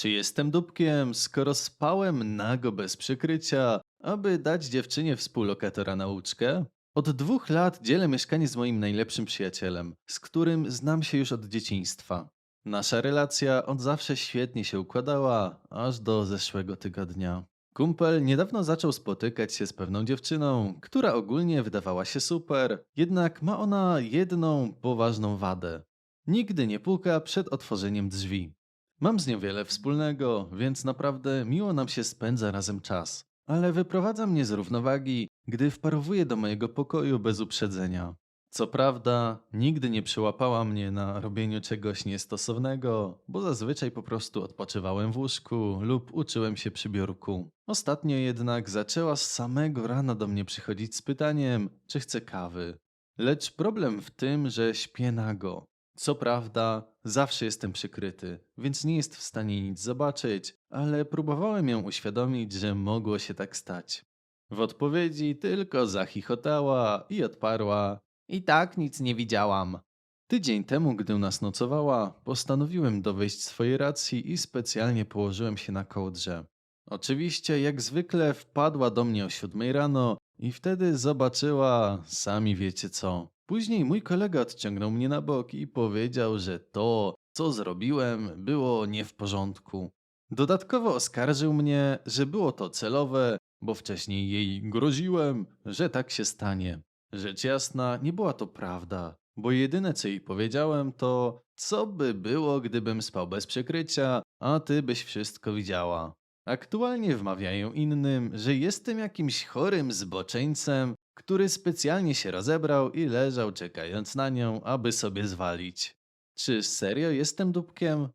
Czy jestem dupkiem, skoro spałem nago bez przykrycia, aby dać dziewczynie współlokatora nauczkę? Od dwóch lat dzielę mieszkanie z moim najlepszym przyjacielem, z którym znam się już od dzieciństwa. Nasza relacja od zawsze świetnie się układała, aż do zeszłego tygodnia. Kumpel niedawno zaczął spotykać się z pewną dziewczyną, która ogólnie wydawała się super, jednak ma ona jedną poważną wadę. Nigdy nie puka przed otworzeniem drzwi. Mam z nią wiele wspólnego, więc naprawdę miło nam się spędza razem czas. Ale wyprowadza mnie z równowagi, gdy wparowuje do mojego pokoju bez uprzedzenia. Co prawda, nigdy nie przyłapała mnie na robieniu czegoś niestosownego, bo zazwyczaj po prostu odpoczywałem w łóżku lub uczyłem się przy biurku. Ostatnio jednak zaczęła z samego rana do mnie przychodzić z pytaniem, czy chcę kawy. Lecz problem w tym, że śpię nago. Co prawda, zawsze jestem przykryty, więc nie jest w stanie nic zobaczyć, ale próbowałem ją uświadomić, że mogło się tak stać. W odpowiedzi tylko zachichotała i odparła: I tak nic nie widziałam. Tydzień temu, gdy u nas nocowała, postanowiłem dowieść swojej racji i specjalnie położyłem się na kołdrze. Oczywiście, jak zwykle, wpadła do mnie o siódmej rano i wtedy zobaczyła, sami wiecie co. Później mój kolega odciągnął mnie na bok i powiedział, że to, co zrobiłem, było nie w porządku. Dodatkowo oskarżył mnie, że było to celowe, bo wcześniej jej groziłem, że tak się stanie. Rzecz jasna, nie była to prawda, bo jedyne co jej powiedziałem to, co by było, gdybym spał bez przykrycia, a ty byś wszystko widziała. Aktualnie wmawiają innym, że jestem jakimś chorym zboczeńcem, który specjalnie się rozebrał i leżał czekając na nią, aby sobie zwalić. Czy serio jestem dupkiem?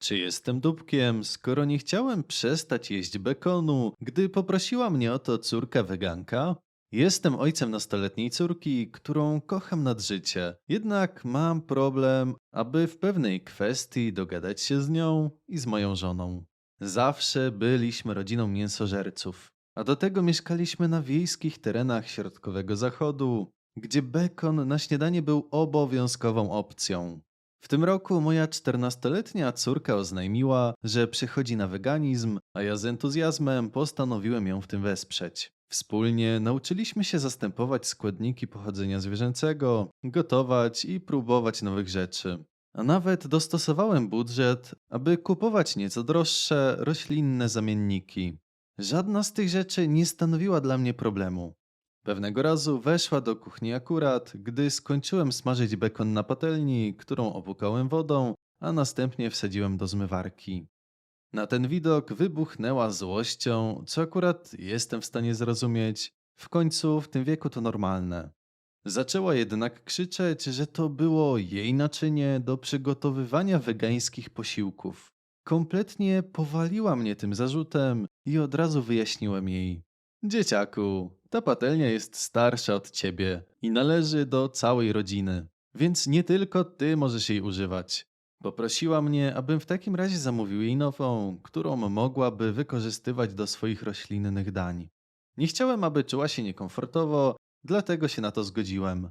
Czy jestem dupkiem, skoro nie chciałem przestać jeść bekonu, gdy poprosiła mnie o to córka weganka? Jestem ojcem nastoletniej córki, którą kocham nad życie, jednak mam problem, aby w pewnej kwestii dogadać się z nią i z moją żoną. Zawsze byliśmy rodziną mięsożerców, a do tego mieszkaliśmy na wiejskich terenach środkowego zachodu, gdzie bekon na śniadanie był obowiązkową opcją. W tym roku moja 14-letnia córka oznajmiła, że przechodzi na weganizm, a ja z entuzjazmem postanowiłem ją w tym wesprzeć. Wspólnie nauczyliśmy się zastępować składniki pochodzenia zwierzęcego, gotować i próbować nowych rzeczy. A nawet dostosowałem budżet, aby kupować nieco droższe, roślinne zamienniki. Żadna z tych rzeczy nie stanowiła dla mnie problemu. Pewnego razu weszła do kuchni akurat, gdy skończyłem smażyć bekon na patelni, którą opłukałem wodą, a następnie wsadziłem do zmywarki. Na ten widok wybuchnęła złością, co akurat jestem w stanie zrozumieć. W końcu w tym wieku to normalne. Zaczęła jednak krzyczeć, że to było jej naczynie do przygotowywania wegańskich posiłków. Kompletnie powaliła mnie tym zarzutem i od razu wyjaśniłem jej. Dzieciaku, ta patelnia jest starsza od ciebie i należy do całej rodziny, więc nie tylko ty możesz jej używać. Poprosiła mnie, abym w takim razie zamówił jej nową, którą mogłaby wykorzystywać do swoich roślinnych dań. Nie chciałem, aby czuła się niekomfortowo, dlatego się na to zgodziłem.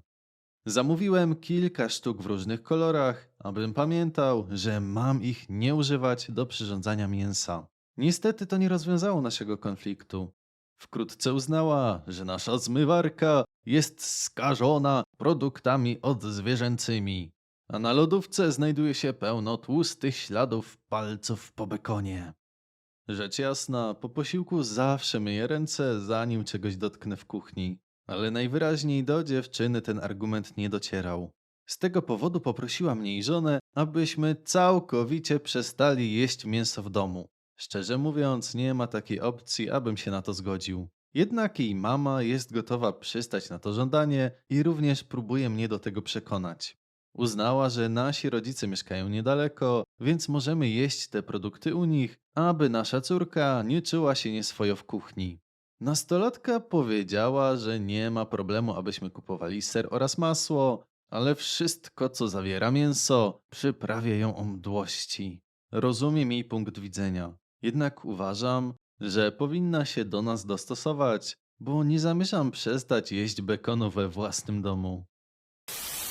Zamówiłem kilka sztuk w różnych kolorach, abym pamiętał, że mam ich nie używać do przyrządzania mięsa. Niestety to nie rozwiązało naszego konfliktu. Wkrótce uznała, że nasza zmywarka jest skażona produktami odzwierzęcymi, a na lodówce znajduje się pełno tłustych śladów palców po bekonie. Rzecz jasna, po posiłku zawsze myję ręce, zanim czegoś dotknę w kuchni, ale najwyraźniej do dziewczyny ten argument nie docierał. Z tego powodu poprosiła mnie i żonę, abyśmy całkowicie przestali jeść mięso w domu. Szczerze mówiąc, nie ma takiej opcji, abym się na to zgodził. Jednak jej mama jest gotowa przystać na to żądanie i również próbuje mnie do tego przekonać. Uznała, że nasi rodzice mieszkają niedaleko, więc możemy jeść te produkty u nich, aby nasza córka nie czuła się nieswojo w kuchni. Nastolatka powiedziała, że nie ma problemu, abyśmy kupowali ser oraz masło, ale wszystko, co zawiera mięso, przyprawia ją o mdłości. Rozumiem jej punkt widzenia. Jednak uważam, że powinna się do nas dostosować, bo nie zamierzam przestać jeść bekonu we własnym domu.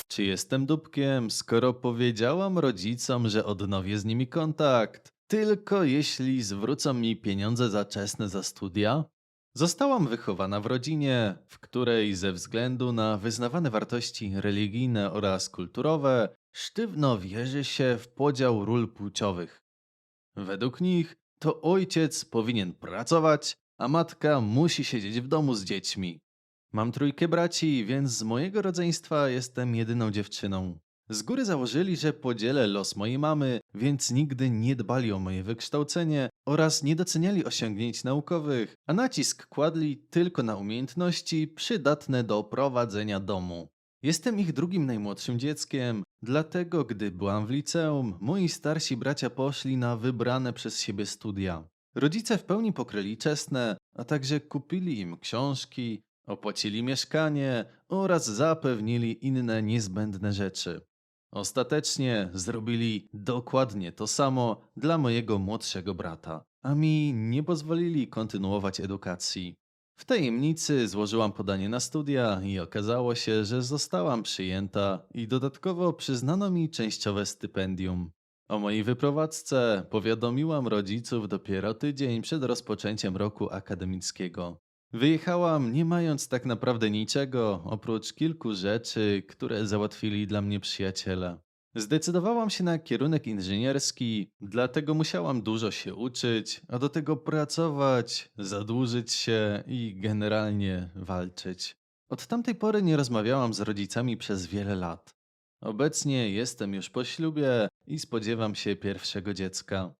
Czy jestem dupkiem, skoro powiedziałam rodzicom, że odnowię z nimi kontakt, tylko jeśli zwrócą mi pieniądze za czesne za studia. Zostałam wychowana w rodzinie, w której ze względu na wyznawane wartości religijne oraz kulturowe sztywno wierzy się w podział ról płciowych. Według nich to ojciec powinien pracować, a matka musi siedzieć w domu z dziećmi. Mam trójkę braci, więc z mojego rodzeństwa jestem jedyną dziewczyną. Z góry założyli, że podzielę los mojej mamy, więc nigdy nie dbali o moje wykształcenie oraz nie doceniali osiągnięć naukowych, a nacisk kładli tylko na umiejętności przydatne do prowadzenia domu. Jestem ich drugim najmłodszym dzieckiem, dlatego gdy byłam w liceum, moi starsi bracia poszli na wybrane przez siebie studia. Rodzice w pełni pokryli czesne, a także kupili im książki, opłacili mieszkanie oraz zapewnili inne niezbędne rzeczy. Ostatecznie zrobili dokładnie to samo dla mojego młodszego brata, a mi nie pozwolili kontynuować edukacji. W tajemnicy złożyłam podanie na studia i okazało się, że zostałam przyjęta i dodatkowo przyznano mi częściowe stypendium. O mojej wyprowadzce powiadomiłam rodziców dopiero tydzień przed rozpoczęciem roku akademickiego. Wyjechałam nie mając tak naprawdę niczego, oprócz kilku rzeczy, które załatwili dla mnie przyjaciele. Zdecydowałam się na kierunek inżynierski, dlatego musiałam dużo się uczyć, a do tego pracować, zadłużyć się i generalnie walczyć. Od tamtej pory nie rozmawiałam z rodzicami przez wiele lat. Obecnie jestem już po ślubie i spodziewam się pierwszego dziecka.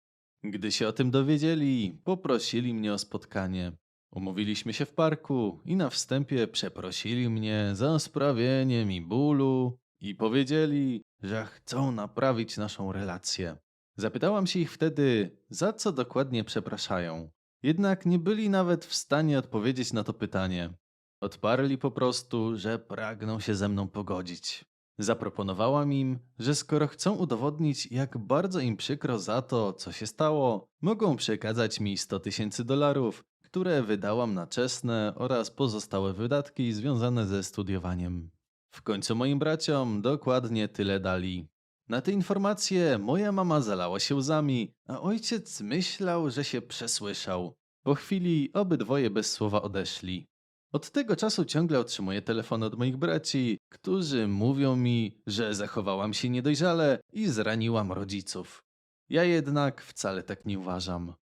Gdy się o tym dowiedzieli, poprosili mnie o spotkanie. Umówiliśmy się w parku i na wstępie przeprosili mnie za sprawienie mi bólu i powiedzieli, że chcą naprawić naszą relację. Zapytałam się ich wtedy, za co dokładnie przepraszają. Jednak nie byli nawet w stanie odpowiedzieć na to pytanie. Odparli po prostu, że pragną się ze mną pogodzić. Zaproponowałam im, że skoro chcą udowodnić, jak bardzo im przykro za to, co się stało, mogą przekazać mi 100 tysięcy dolarów, które wydałam na czesne oraz pozostałe wydatki związane ze studiowaniem. W końcu moim braciom dokładnie tyle dali. Na te informacje moja mama zalała się łzami, a ojciec myślał, że się przesłyszał. Po chwili obydwoje bez słowa odeszli. Od tego czasu ciągle otrzymuję telefony od moich braci, którzy mówią mi, że zachowałam się niedojrzale i zraniłam rodziców. Ja jednak wcale tak nie uważam.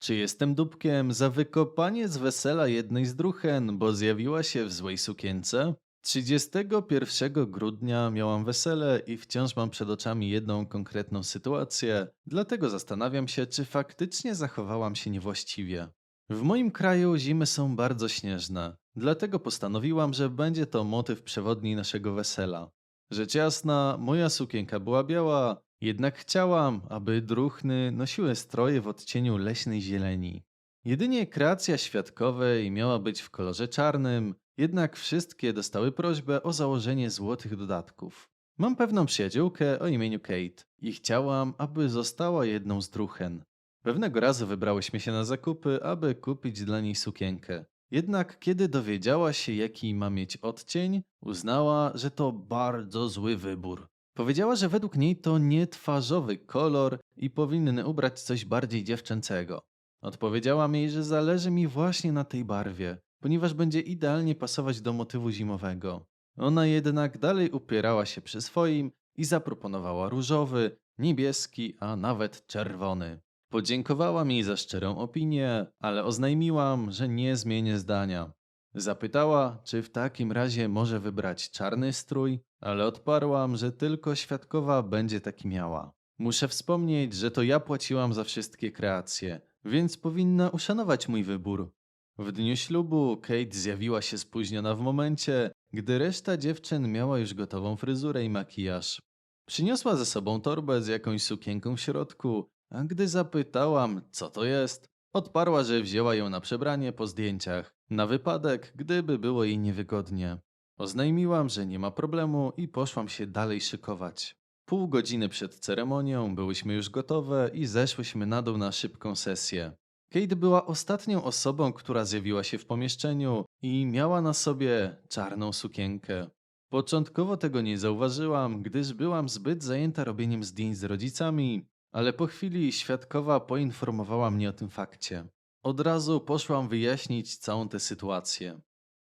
Czy jestem dupkiem za wykopanie z wesela jednej z druchen, bo zjawiła się w złej sukience? 31 grudnia miałam wesele i wciąż mam przed oczami jedną konkretną sytuację, dlatego zastanawiam się, czy faktycznie zachowałam się niewłaściwie. W moim kraju zimy są bardzo śnieżne, dlatego postanowiłam, że będzie to motyw przewodni naszego wesela. Rzecz jasna, moja sukienka była biała, jednak chciałam, aby druchny nosiły stroje w odcieniu leśnej zieleni. Jedynie kreacja świadkowej miała być w kolorze czarnym, jednak wszystkie dostały prośbę o założenie złotych dodatków. Mam pewną przyjaciółkę o imieniu Kate i chciałam, aby została jedną z druchen. Pewnego razu wybrałyśmy się na zakupy, aby kupić dla niej sukienkę. Jednak kiedy dowiedziała się, jaki ma mieć odcień, uznała, że to bardzo zły wybór. Powiedziała, że według niej to nie twarzowy kolor i powinny ubrać coś bardziej dziewczęcego. Odpowiedziałam jej, że zależy mi właśnie na tej barwie, ponieważ będzie idealnie pasować do motywu zimowego. Ona jednak dalej upierała się przy swoim i zaproponowała różowy, niebieski, a nawet czerwony. Podziękowała mi za szczerą opinię, ale oznajmiłam, że nie zmienię zdania. Zapytała, czy w takim razie może wybrać czarny strój, ale odparłam, że tylko świadkowa będzie taki miała. Muszę wspomnieć, że to ja płaciłam za wszystkie kreacje, więc powinna uszanować mój wybór. W dniu ślubu Kate zjawiła się spóźniona w momencie, gdy reszta dziewczyn miała już gotową fryzurę i makijaż. Przyniosła ze sobą torbę z jakąś sukienką w środku, a gdy zapytałam, co to jest, odparła, że wzięła ją na przebranie po zdjęciach, na wypadek, gdyby było jej niewygodnie. Oznajmiłam, że nie ma problemu i poszłam się dalej szykować. Pół godziny przed ceremonią byłyśmy już gotowe i zeszłyśmy na dół na szybką sesję. Kate była ostatnią osobą, która zjawiła się w pomieszczeniu i miała na sobie czarną sukienkę. Początkowo tego nie zauważyłam, gdyż byłam zbyt zajęta robieniem zdjęć z rodzicami, ale po chwili świadkowa poinformowała mnie o tym fakcie. Od razu poszłam wyjaśnić całą tę sytuację.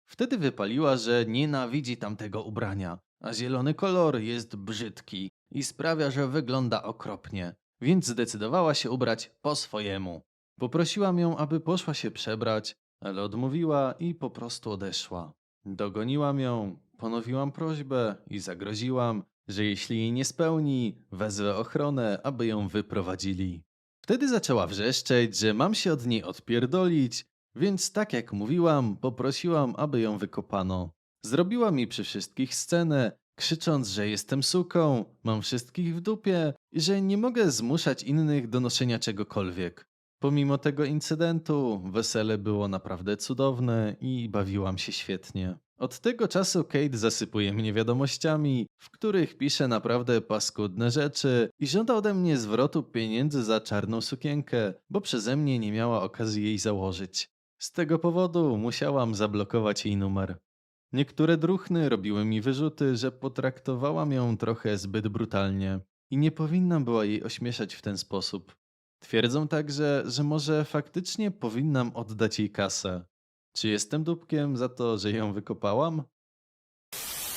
Wtedy wypaliła, że nienawidzi tamtego ubrania, a zielony kolor jest brzydki i sprawia, że wygląda okropnie, więc zdecydowała się ubrać po swojemu. Poprosiłam ją, aby poszła się przebrać, ale odmówiła i po prostu odeszła. Dogoniłam ją, ponowiłam prośbę i zagroziłam, że jeśli jej nie spełni, wezwę ochronę, aby ją wyprowadzili. Wtedy zaczęła wrzeszczeć, że mam się od niej odpierdolić, więc tak jak mówiłam, poprosiłam, aby ją wykopano. Zrobiła mi przy wszystkich scenę, krzycząc, że jestem suką, mam wszystkich w dupie i że nie mogę zmuszać innych do noszenia czegokolwiek. Pomimo tego incydentu, wesele było naprawdę cudowne i bawiłam się świetnie. Od tego czasu Kate zasypuje mnie wiadomościami, w których pisze naprawdę paskudne rzeczy i żąda ode mnie zwrotu pieniędzy za czarną sukienkę, bo przeze mnie nie miała okazji jej założyć. Z tego powodu musiałam zablokować jej numer. Niektóre druchny robiły mi wyrzuty, że potraktowałam ją trochę zbyt brutalnie i nie powinnam była jej ośmieszać w ten sposób. Twierdzą także, że może faktycznie powinnam oddać jej kasę. Czy jestem dupkiem za to, że ją wykopałam?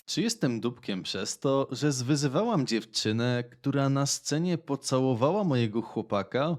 Czy jestem dupkiem przez to, że zwyzywałam dziewczynę, która na scenie pocałowała mojego chłopaka?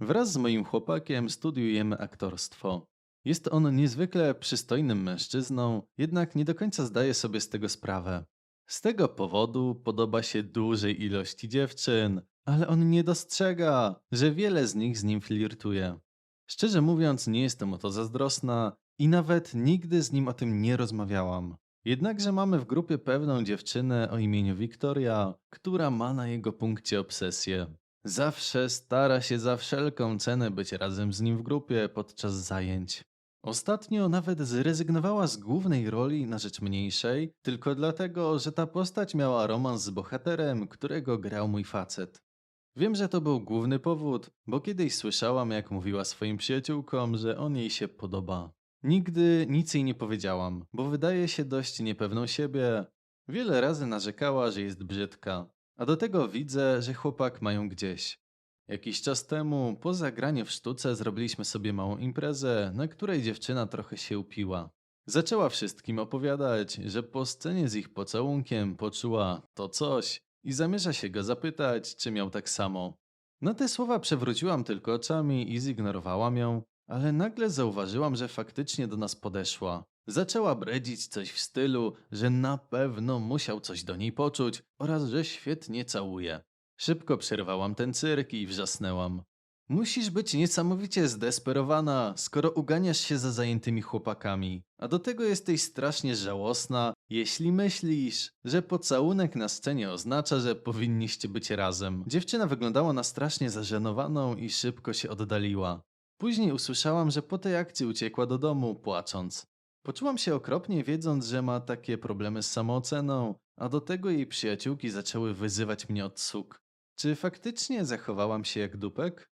Wraz z moim chłopakiem studiujemy aktorstwo. Jest on niezwykle przystojnym mężczyzną, jednak nie do końca zdaje sobie z tego sprawę. Z tego powodu podoba się dużej ilości dziewczyn, ale on nie dostrzega, że wiele z nich z nim flirtuje. Szczerze mówiąc, nie jestem o to zazdrosna i nawet nigdy z nim o tym nie rozmawiałam. Jednakże mamy w grupie pewną dziewczynę o imieniu Wiktoria, która ma na jego punkcie obsesję. Zawsze stara się za wszelką cenę być razem z nim w grupie podczas zajęć. Ostatnio nawet zrezygnowała z głównej roli na rzecz mniejszej, tylko dlatego, że ta postać miała romans z bohaterem, którego grał mój facet. Wiem, że to był główny powód, bo kiedyś słyszałam, jak mówiła swoim przyjaciółkom, że on jej się podoba. Nigdy nic jej nie powiedziałam, bo wydaje się dość niepewną siebie. Wiele razy narzekała, że jest brzydka, a do tego widzę, że chłopak mają gdzieś. Jakiś czas temu, po zagraniu w sztuce, zrobiliśmy sobie małą imprezę, na której dziewczyna trochę się upiła. Zaczęła wszystkim opowiadać, że po scenie z ich pocałunkiem poczuła to coś i zamierza się go zapytać, czy miał tak samo. Na te słowa przewróciłam tylko oczami i zignorowałam ją, ale nagle zauważyłam, że faktycznie do nas podeszła. Zaczęła bredzić coś w stylu, że na pewno musiał coś do niej poczuć oraz że świetnie całuje. Szybko przerwałam ten cyrk i wrzasnęłam. Musisz być niesamowicie zdesperowana, skoro uganiasz się za zajętymi chłopakami, a do tego jesteś strasznie żałosna, jeśli myślisz, że pocałunek na scenie oznacza, że powinniście być razem. Dziewczyna wyglądała na strasznie zażenowaną i szybko się oddaliła. Później usłyszałam, że po tej akcji uciekła do domu, płacząc. Poczułam się okropnie, wiedząc, że ma takie problemy z samooceną, a do tego jej przyjaciółki zaczęły wyzywać mnie od suk. Czy faktycznie zachowałam się jak dupek?